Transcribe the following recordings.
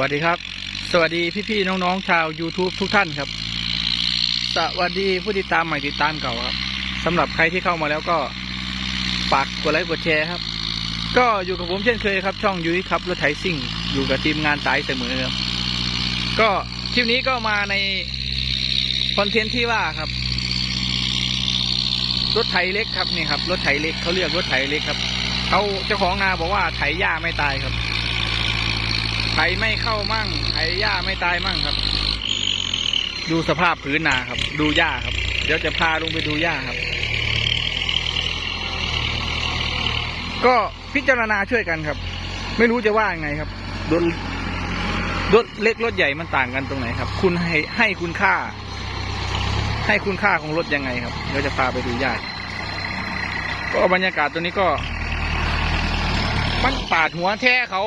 วัสดีครับ สวัสดีพี่ๆน้องๆชาว YouTube ทุกท่านครับ สวัสดีผู้ติดตามใหม่ติดตามเก่าครับสำหรับใครที่เข้ามาแล้วก็ฝากกดไลค์กดแชร์ครับ ก็อยู่กับผมเช่นเคยครับ ช่องยุ้ยครับรถไถซิ่ง อยู่กับทีมงานสายเสมอครับก็คลิปนี้ก็มาในคอนเทนต์ที่ว่าครับ รถไถเล็กครับนี่ครับรถไถเล็กเขาเรียกรถไถเล็กครับเขาเจ้าของนาบอกว่าไถหญ้าไม่ตายครับ ไถไม่เข้ามั่งไถหญ้าไม่ตายมั่งครับ ดูสภาพพื้นนาครับ ดูหญ้าครับ เดี๋ยวจะพาลงไปดูหญ้าครับ ก็พิจารณาช่วยกันครับ ไม่รู้จะว่ายังไงครับรถรถเล็กรถใหญ่มันต่างกันตรงไหนครับ คุณให้ให้คุณค่า ให้คุณค่าของรถยังไงครับเดี๋ยวจะพาไปดูหญ้าก็บรรยากาศตัวนี้ก็ มันปาดหัวแท้เขา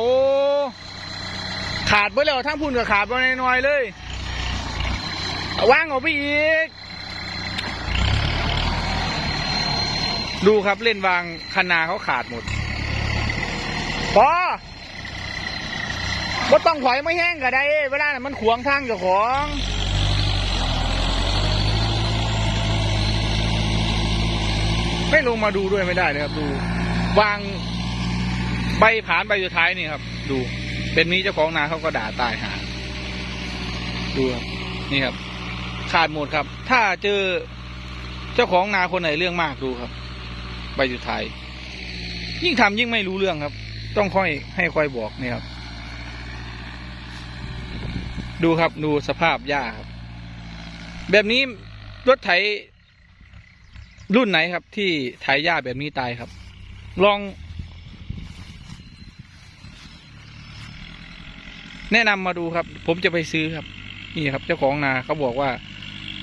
ขาดไปแล้วทั้งพุ่นกับขาดไปน้อยเลยว่างออกไปอีก ดูครับเล่นวางคนาเขาขาดหมดพอบ่ต้องถอยไม่แห้งก็ได้เวลานั้นมันขวางทางเจ้าของไม่ลงมาดูด้วยไม่ได้เลยครับ ดู วางใบผานใบสุดท้ายนี่ครับ ดู เป็นนี้เจ้าของนาเขาก็ด่าตายหาดูครับนี่ครับ ขาดหมดครับ ถ้าเจอเจ้าของนาคนไหนเรื่องมากดูครับ ใบสุดท้ายยิ่งทำยิ่งไม่รู้เรื่องครับ ต้องค่อยให้ค่อยบอกนี่ครับ ดูครับดูสภาพหญ้าครับ แบบนี้รถไถรุ่นไหนครับ ที่ไถหญ้าแบบนี้ตายครับ ลอง แนะนำมาดูครับ ผมจะไปซื้อครับ นี่ครับ เจ้าของนาเขาบอกว่า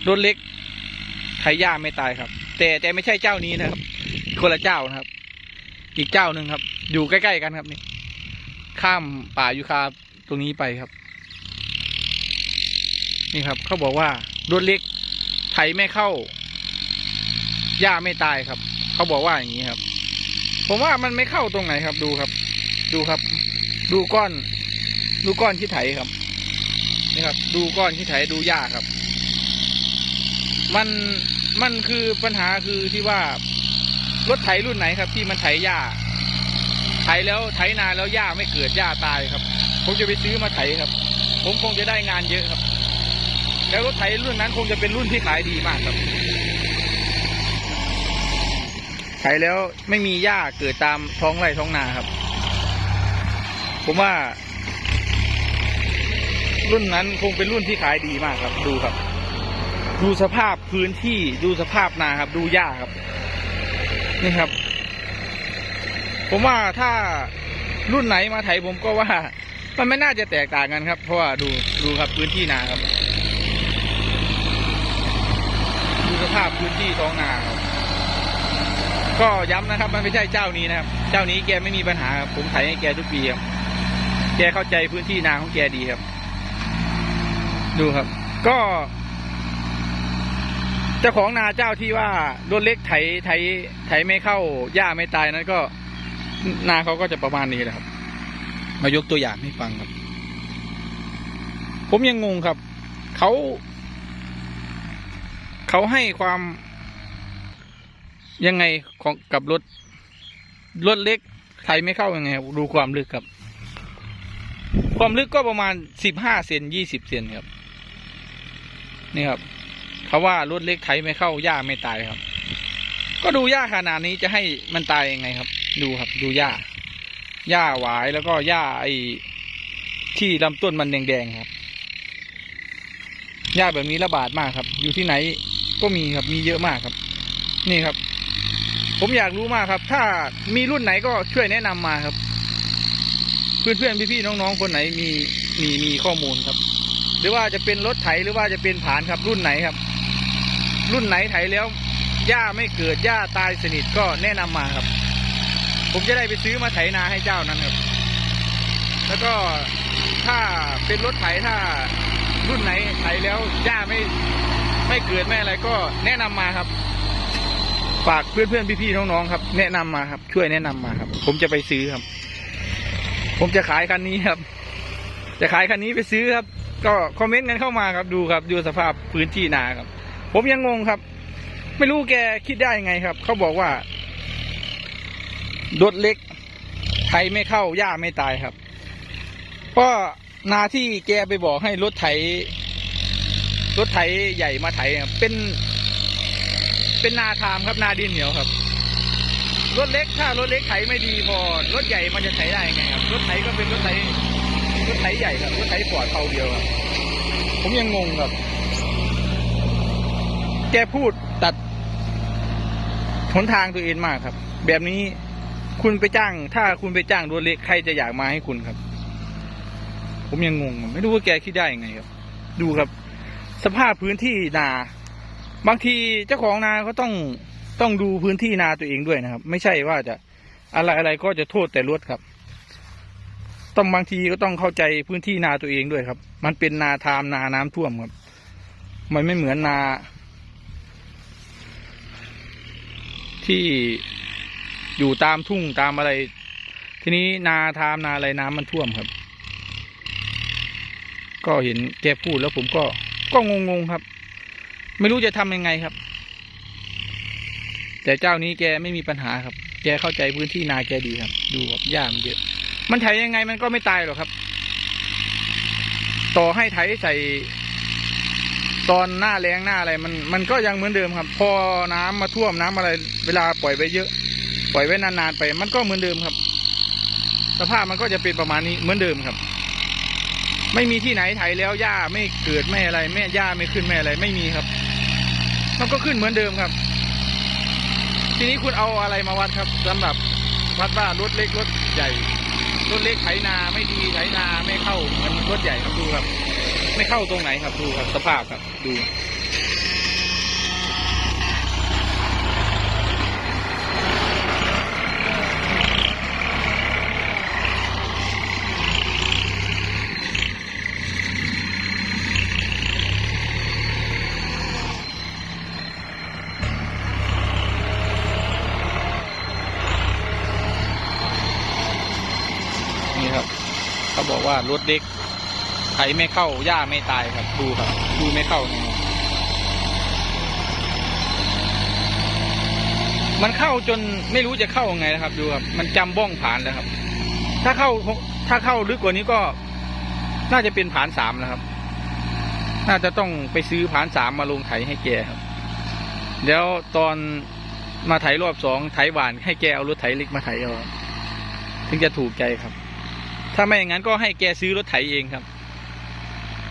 รถเล็กไถหญ้าไม่ตายครับ แต่แต่ไม่ใช่เจ้านี้นะครับ คนละเจ้านะครับ อีกเจ้าหนึ่งครับ อยู่ใกล้ๆกันครับนี่ ข้ามป่ายูคาตรงนี้ไปครับ นี่ครับ เขาบอกว่ารถเล็กไถไม่เข้าหญ้าไม่ตายครับ เขาบอกว่าอย่างนี้ครับ ผมว่ามันไม่เข้าตรงไหนครับดูครับ ดูครับ ดูก้อน ดูก้อนที่ไถครับนี่ครับ ดูก้อนที่ไถดูหญ้าครับ มันมันคือปัญหาคือที่ว่ารถไถรุ่นไหนครับ ที่มันไถหญ้าไถแล้วไถนานแล้วหญ้าไม่เกิดหญ้าตายครับ ผมจะไปซื้อมาไถครับ ผมคงจะได้งานเยอะครับ แล้วรถไถรุ่นนั้นคงจะเป็นรุ่นที่ขายดีมากครับไถแล้วไม่มีหญ้าเกิดตามท้องไร่ท้องนาครับ ผมว่า รุ่นนั้นคงเป็นรุ่นที่ขายดีมากครับ ดูครับ ดูสภาพพื้นที่ดูสภาพนาครับ ดูหญ้าครับ นี่ครับ ผมว่าถ้ารุ่นไหนมาไถผมก็ว่า มันไม่น่าจะแตกต่างกันครับ เพราะว่าดูดูครับพื้นที่นาครับ ดูสภาพพื้นที่ท้องนาครับก็ย้ำนะครับ มันไม่ใช่เจ้านี้นะครับ เจ้านี้แกไม่มีปัญหาครับผมไถให้แกทุกปีครับ แกเข้าใจพื้นที่นาของแกดีครับ ดูครับ ก็เจ้าของนาเจ้าที่ว่ารถเล็กไถไถไถไม่เข้าหญ้าไม่ตายนั้นก็ นาเขาก็จะประมาณนี้แหละครับ มายกตัวอย่างให้ฟังครับ ผมยังงงครับ เขาเขาให้ความยังไงของกับรถรถเล็กไถไม่เข้ายังไง ดูความลึกครับ ความลึกก็ประมาณสิบห้าเซนยี่สิบเซนครับ นี่ครับเขาว่ารถเล็กไถไม่เข้าหญ้าไม่ตายครับ ก็ดูหญ้าขนาดนี้จะให้มันตายยังไงครับ ดูครับ ดูหญ้าหญ้าหวายแล้วก็หญ้าไอ้ที่ลำต้นมันแดงๆครับหญ้าแบบนี้ระบาดมากครับ อยู่ที่ไหนก็มีครับมีเยอะมากครับ นี่ครับ ผมอยากรู้มากครับ ถ้ามีรุ่นไหนก็ช่วยแนะนำมาครับ เพื่อนๆพี่ๆน้องๆคนไหนมีมีมีข้อมูลครับ รือว่าจะเป็นรถไถหรือว่าจะเป็นผานครับรุ่นไหนครับ รุ่นไหนไถแล้วหญ้าไม่เกิดหญ้าตายสนิทก็แนะนำมาครับ ผมจะได้ไปซื้อมาไถนาให้เจ้านั้นครับ แล้วก็ถ้าเป็นรถไถถ้ารุ่นไหนไถแล้วหญ้าไม่ไม่เกิดไม่อะไรก็แนะนำมาครับฝากเพื่อนๆพี่ๆน้องๆครับ แนะนำมาครับ ช่วยแนะนำมาครับ ผมจะไปซื้อครับ ผมจะขายคันนี้ครับ จะขายคันนี้ไปซื้อครับ ก็คอมเมนต์กันเข้ามาครับดูครับดูสภาพพื้นที่นาครับ ผมยังงงครับ ไม่รู้แกคิดได้ยังไงครับ เขาบอกว่ารถเล็กไถไม่เข้าหญ้าไม่ตายครับก็นาที่แกไปบอกให้รถไถ รถไถใหญ่มาไถเป็น เป็นนาทามครับนาดินเหนียวครับ รถเล็กถ้ารถเล็กไถไม่ดีพอรถใหญ่มันจะไถได้ยังไงครับ รถไถก็เป็นรถไถ รถไถใหญ่ครับรถไถปอดเท่าเดียวครับผมยังงงครับ แกพูดตัดหนทางตัวเองมากครับ แบบนี้คุณไปจ้าง ถ้าคุณไปจ้างรถเล็กใครจะอยากมาให้คุณครับ ผมยังงง ไม่รู้ว่าแกคิดได้ยังไงครับ ดูครับ สภาพพื้นที่นา บางทีเจ้าของนาก็ต้องต้องดูพื้นที่นาตัวเองด้วยนะครับ ไม่ใช่ว่าจะอะไรอะไรก็จะโทษแต่รถครับ ต้องบางทีก็ต้องเข้าใจพื้นที่นาตัวเองด้วยครับ มันเป็นนาทามนาน้ำท่วมครับ มันไม่เหมือนนา ที่อยู่ตามทุ่งตามอะไร ทีนี้นาทามนาอะไรน้ำมันท่วมครับ ก็เห็นแกพูดแล้วผมก็ก็งงๆครับ ไม่รู้จะทำยังไงครับ แต่เจ้านี้แกไม่มีปัญหาครับ แกเข้าใจพื้นที่นาแกดีครับ ดูครับหญ้ามันเยอะ มันไถยังไงมันก็ไม่ตายหรอกครับ ต่อให้ไถใส่ ตอนหน้าแรงหน้าอะไร มันมันก็ยังเหมือนเดิมครับ พอน้ำมาท่วมน้ำอะไร เวลาปล่อยไปเยอะ ปล่อยไว้นานๆไป มันก็เหมือนเดิมครับ สภาพมันก็จะเป็นประมาณนี้เหมือนเดิมครับ ไม่มีที่ไหนไถแล้วหญ้าไม่เกิดไม่อะไร แม่หญ้าไม่ขึ้นไม่อะไร ไม่มีครับ มันก็ขึ้นเหมือนเดิมครับ ทีนี้คุณเอาอะไรมาวัดครับสำหรับวัดว่ารถเล็กรถใหญ่ รถเล็กไถนาไม่ดีไถนาไม่เข้า มันต้นรถใหญ่ครับดูครับ ไม่เข้าตรงไหนครับดูครับสภาพครับดู นี่ครับ เขาบอกว่ารถเล็กไถไม่เข้าหญ้าไม่ตายครับ ดูครับ ดูไม่เข้าแน่นอนมันเข้าจนไม่รู้จะเข้ายังไงนะครับ ดูครับ มันจำบ้องผ่านแล้วครับ ถ้าเข้าถ้าเข้าลึกกว่านี้ก็ น่าจะเป็นผานสามแล้วครับ น่าจะต้องไปซื้อผานสามมาลงไถให้แกครับ แล้วตอนมาไถรอบสองไถหวานให้แกเอารถไถเล็กมาไถเอาถึงจะถูกใจครับ ถ้าไม่อย่างนั้นก็ให้แกซื้อรถไถเองครับ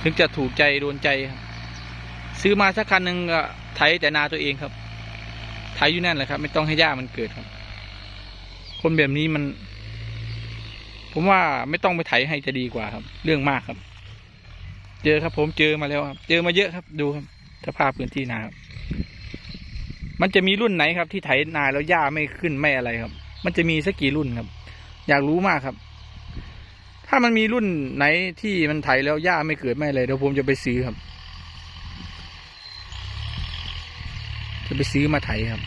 ถึงจะถูกใจโดนใจครับซื้อมาสักคันหนึ่งก็ไถแต่นาตัวเองครับ ไถอยู่นั่นแหละครับ ไม่ต้องให้หญ้ามันเกิดครับ คนแบบนี้มัน ผมว่าไม่ต้องไปไถให้จะดีกว่าครับ เรื่องมากครับ เจอครับ ผมเจอมาแล้วครับ เจอมาเยอะครับ ดูครับสภาพพื้นที่นาครับมันจะมีรุ่นไหนครับที่ไถนาแล้วหญ้าไม่ขึ้นไม่อะไรครับ มันจะมีสักกี่รุ่นครับ อยากรู้มากครับ ถ้ามันมีรุ่นไหนที่มันไถแล้วหญ้าไม่เกิดไม่อะไรเดี๋ยวผมจะไปซื้อครับ จะไปซื้อมาไถครับ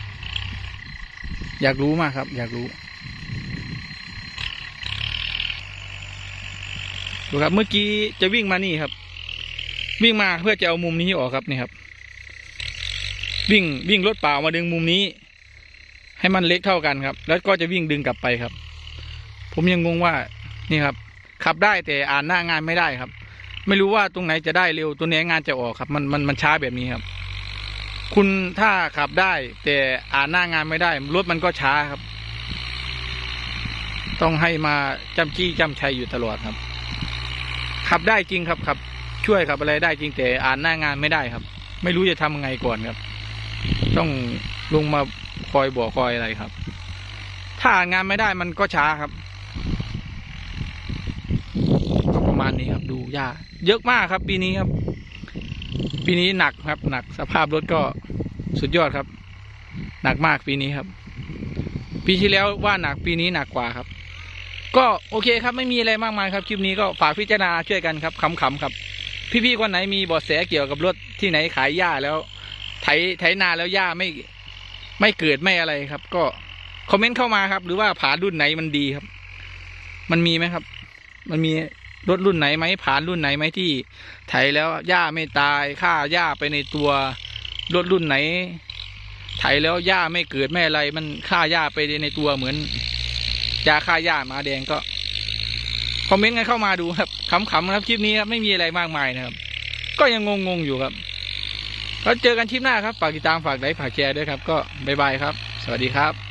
อยากรู้มากครับ อยากรู้ดูครับเมื่อกี้จะวิ่งมานี่ครับ วิ่งมาเพื่อจะเอามุมนี้ออกครับนี่ครับ วิ่งวิ่งรถเปล่ามาดึงมุมนี้ ให้มันเล็กเท่ากันครับ แล้วก็จะวิ่งดึงกลับไปครับ ผมยังงงว่านี่ครับ ขับได้แต่อ่านหน้างานไม่ได้ครับ ไม่รู้ว่าตรงไหนจะได้เร็วตัวไหนงานจะออกครับ มันมันมันช้าแบบนี้ครับ คุณถ้าขับได้แต่อ่านหน้างานไม่ได้รถมันก็ช้าครับ ต้องให้มาจำจี้จำชัยอยู่ตลอดครับ ขับได้จริงครับขับ ช่วยขับอะไรได้จริงแต่อ่านหน้างานไม่ได้ครับ ไม่รู้จะทำยังไงก่อนครับ ต้องลงมาคอยบอกคอยอะไรครับ ถ้าอ่านงานไม่ได้มันก็ช้าครับ ก็ประ มาณนี้ครับ ดูหญ้าเยอะมากครับ ปีนี้ครับ ปีนี้หนักครับ หนักสภาพรถก็สุดยอดครับ หนักมากปีนี้ครับ ปีที่แล้วว่าหนักปีนี้หนักกว่าครับ ก็โอเคครับไม่มีอะไรมากมายครับคลิปนี้ก็ฝากพิจารณาช่วยกันครับขำๆครับ พี่ๆคนไหนมีบาะแสเกี่ยวกับรถที่ไหนขายหญ้าแล้วไถไถนาแล้วหญ้าไม่ไม่เกิดไม่อะไรครับ ก็คอมเมนต์เข้ามาครับ หรือว่าผารุ่นไหนมันดีครับ มันมีไหมครับ มันมี รถรุ่นไหนไหมผ่านรุ่นไหนไหมที่ไถแล้วหญ้าไม่ตายฆ่าหญ้าไปในตัวรถรุ่นไหน ไถแล้วหญ้าไม่เกิดไม่อะไร มันฆ่าหญ้าไปในตัวเหมือนยาฆ่าหญ้ามาแดงก็คอมเมนต์กันเข้ามาดูครับขำๆครับคลิปนี้ครับไม่มีอะไรมากมายนะครับ ก็ยังงงๆอยู่ครับแล้วเจอกันคลิปหน้าครับฝากติดตามฝากไลค์ฝากแชร์ด้วยครับ ก็บ๊ายบายครับ สวัสดีครับ